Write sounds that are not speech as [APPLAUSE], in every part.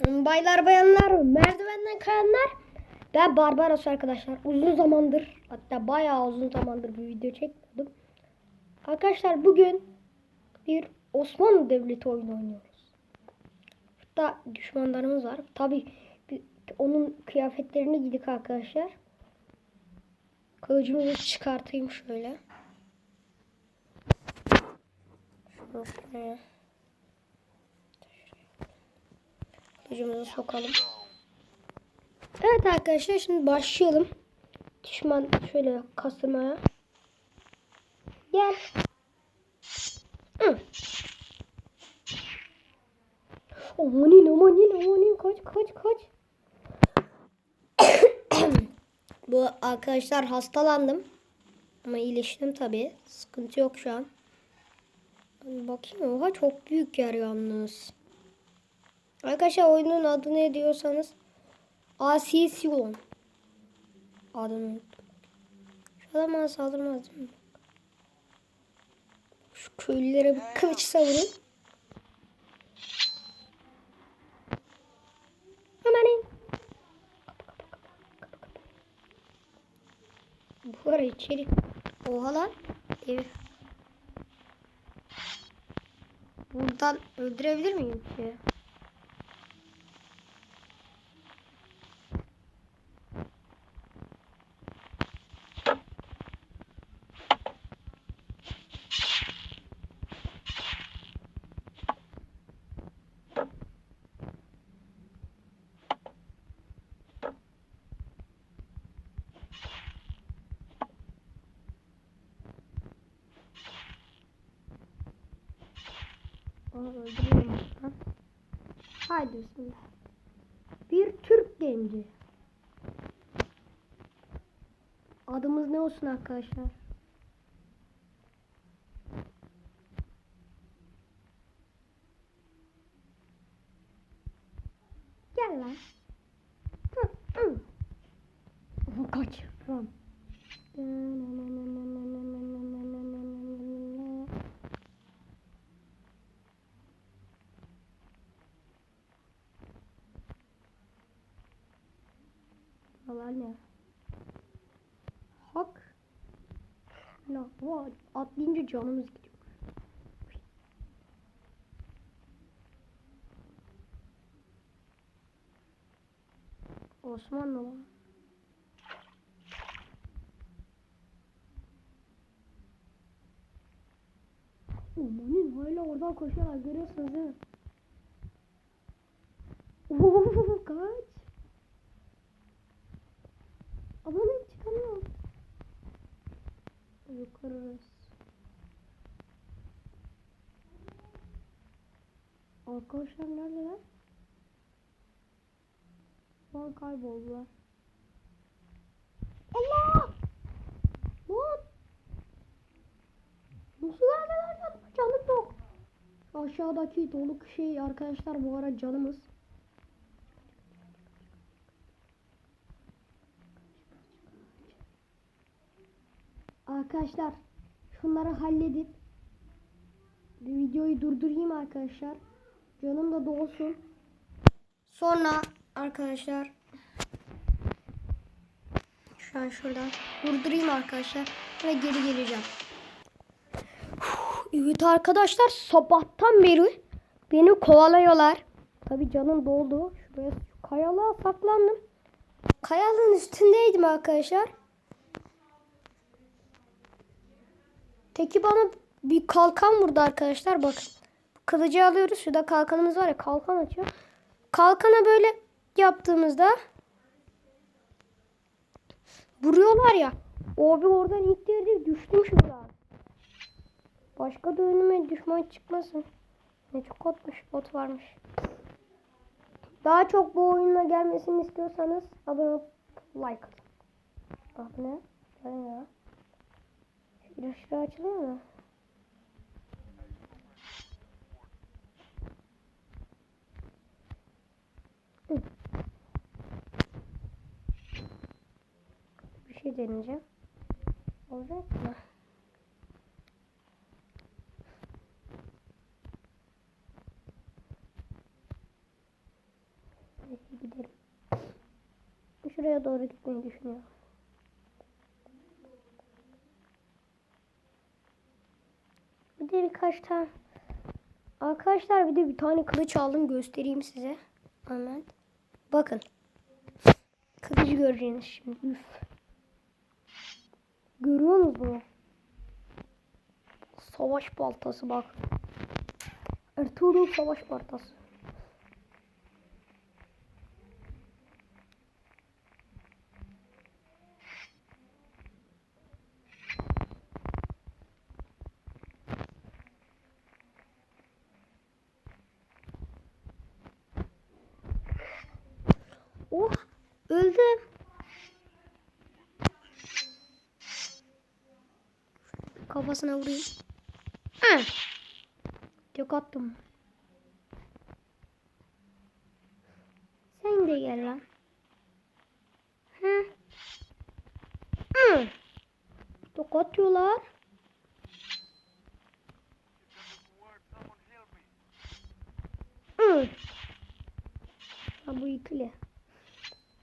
Baylar bayanlar, merdivenden kayanlar. Ben Barbaros arkadaşlar. Uzun zamandır hatta bayağı uzun zamandır bir video çekmedim. Arkadaşlar bugün bir Osmanlı Devleti oyunu oynuyoruz. Hatta düşmanlarımız var. Tabi onun kıyafetlerini giydik arkadaşlar. Kılıcımızı çıkartayım şöyle. Şuraya. Kılıcımızı sokalım. Evet arkadaşlar şimdi başlayalım. Düşman şöyle kasılmaya. Gel. Hı. Amanin amanin amanin kaç kaç kaç. [COUGHS] Bu arkadaşlar hastalandım. Ama iyileştim tabi. Sıkıntı yok şu an. Bakayım oha çok büyük yer yalnız. Arkadaşlar oyunun adı ne diyorsanız Asisyon adını unuttum. Şu bana saldırmaz? Şu köylülere bir kılıç savurun. Hemen in. Bu ara içeri. Oha lan. Ev. Buradan öldürebilir miyim ki? Öldürüyorum buradan. Haydi bismillah. Bir Türk genci. Adımız ne olsun arkadaşlar? Gel lan. Hı, hı. Oh, kaç. Run. Buralar ne? Hak. La, vay, canımız gidiyor. Osmanlı lan. Amanın hala oradan koşuyorlar görüyorsunuz değil mi? [LAUGHS] Kaç. Arkadaşlar neredeler? Şu an kayboldular. Allah! Lan! Nasıl geldiler canım? Canım yok. Aşağıdaki doluk şey arkadaşlar bu ara canımız. Arkadaşlar şunları halledip videoyu durdurayım arkadaşlar. Canım da dolsun. Sonra arkadaşlar şu an şuradan durdurayım arkadaşlar ve geri geleceğim. Evet arkadaşlar sabahtan beri beni kovalıyorlar. Tabi canım doldu. Şuraya şu kayalığa saklandım. Kayalığın üstündeydim arkadaşlar. Teki bana bir kalkan vurdu arkadaşlar bakın. Kılıcı alıyoruz. Şurada kalkanımız var ya kalkan açıyor. Kalkana böyle yaptığımızda vuruyorlar ya. O bir oradan ittirdi düştüm şuradan. Başka da önüme düşman çıkmasın. Ne çok atmış bot varmış. Daha çok bu oyunla gelmesini istiyorsanız abone like atın. Ah ne? Ben ya. Şuraya açılıyor mu? Şey deneyeceğim. Olacak mı? Gidelim. Şuraya doğru gitmeyi düşünüyorum. Bir de birkaç tane Arkadaşlar bir de bir tane kılıç aldım göstereyim size. Hemen. Bakın. Kılıcı göreceğiniz şimdi. Üf. Görüyor bunu? Savaş baltası bak. Ertuğrul savaş baltası. Oh öldüm. Kafasına vurayım. Ha. Yok attım. Sen de gel lan. Hı. Hı. Yok atıyorlar. Hı. Ha bu ikili.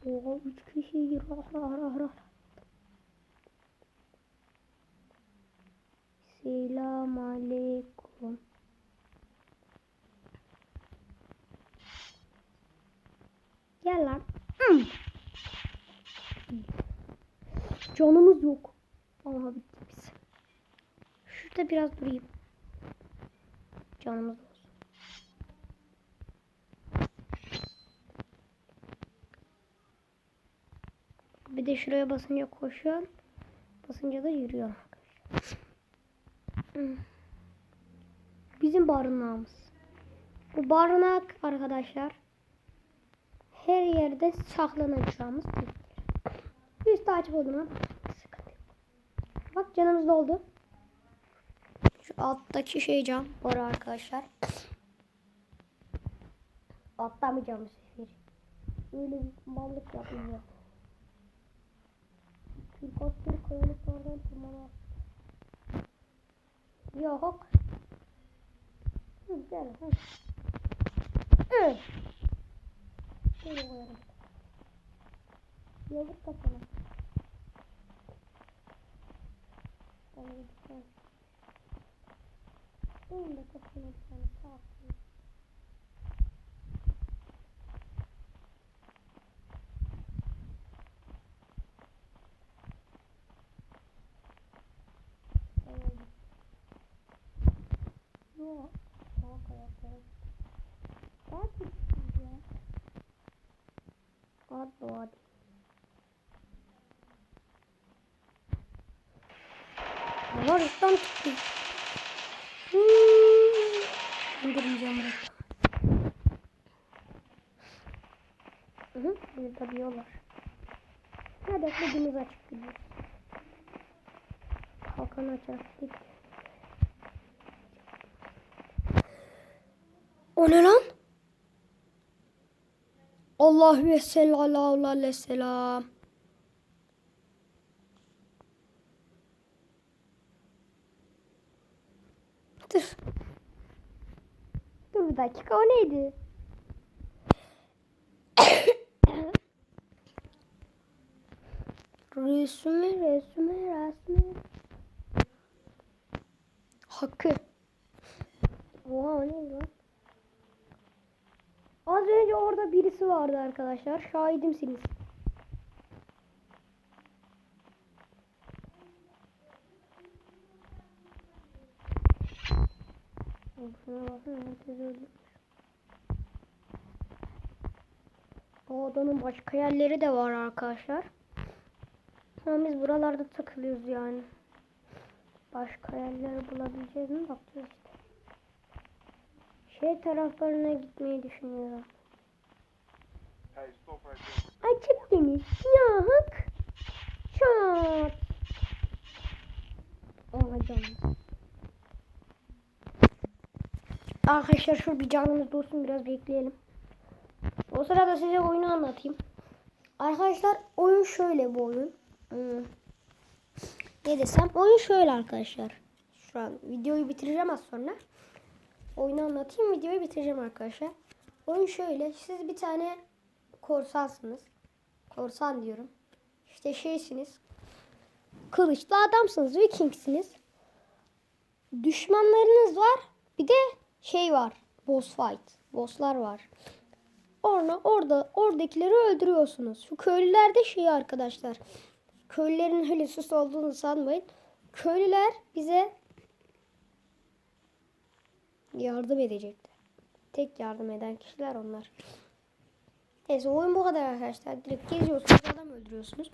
Oha üç kişi rah rah rah rah. Selam aleyküm. Gel lan. Hmm. Canımız yok. Aha bittik biz. Şurada biraz durayım. Canımız olsun. Bir de şuraya basınca koşuyor. Basınca da yürüyor. Bizim barınağımız. Bu barınak arkadaşlar her yerde saklanacağımız bir yer. Üst açık olduğuna bak. Canımız doldu. Şu alttaki şey cam var arkadaşlar. Atlamayacağım bu sefer. Öyle bir mallık yapmayacağım. Türk asker kayalıklardan tırmanır. Yok. Hı, gel. Hı. Hı. Şöyle koyalım. Yazık kafana. Tane. Benim de kafana bir tane sağ Yok. Salak ayakları. Daha küçük ya. Hadi hadi. Ama reklam çıktı. Hmm. İndirmeyeceğim reklam. Hı bir yol var. Hadi hepimiz açık gidiyoruz. Kalkan açarak git. O ne lan? Allah ve sallallahu aleyhi ve sellem. Dur. Dur bir dakika o neydi? Resmi resmi resmi. Hakkı. Oha o neydi lan? Az önce orada birisi vardı arkadaşlar. Şahidimsiniz. Şuna. O odanın başka yerleri de var arkadaşlar. Ama biz buralarda takılıyoruz yani. Başka yerleri bulabileceğiz mi bakacağız. Şey taraflarına gitmeyi düşünüyorum. Açık deniz. Ya hak. Çat. Oha canım. Arkadaşlar şu bir canımız dolsun biraz bekleyelim. O sırada size oyunu anlatayım. Arkadaşlar oyun şöyle bu oyun. Hmm. Ne desem oyun şöyle arkadaşlar. Şu an videoyu bitireceğim az sonra. Oyunu anlatayım videoyu bitireceğim arkadaşlar. Oyun şöyle siz bir tane korsansınız. Korsan diyorum. İşte şeysiniz. Kılıçlı adamsınız. Vikingsiniz. Düşmanlarınız var. Bir de şey var. Boss fight. Bosslar var. Orada, orada oradakileri öldürüyorsunuz. Şu köylüler de şey arkadaşlar. Köylülerin öyle sus olduğunu sanmayın. Köylüler bize yardım edecekler. Tek yardım eden kişiler onlar. Neyse oyun bu kadar arkadaşlar. Direkt geziyorsunuz adam öldürüyorsunuz.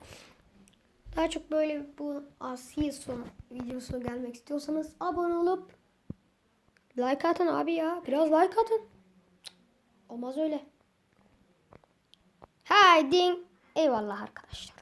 Daha çok böyle bu Asiye son videosuna gelmek istiyorsanız abone olup like atın abi ya. Biraz like atın. Olmaz öyle. Haydi. Eyvallah arkadaşlar.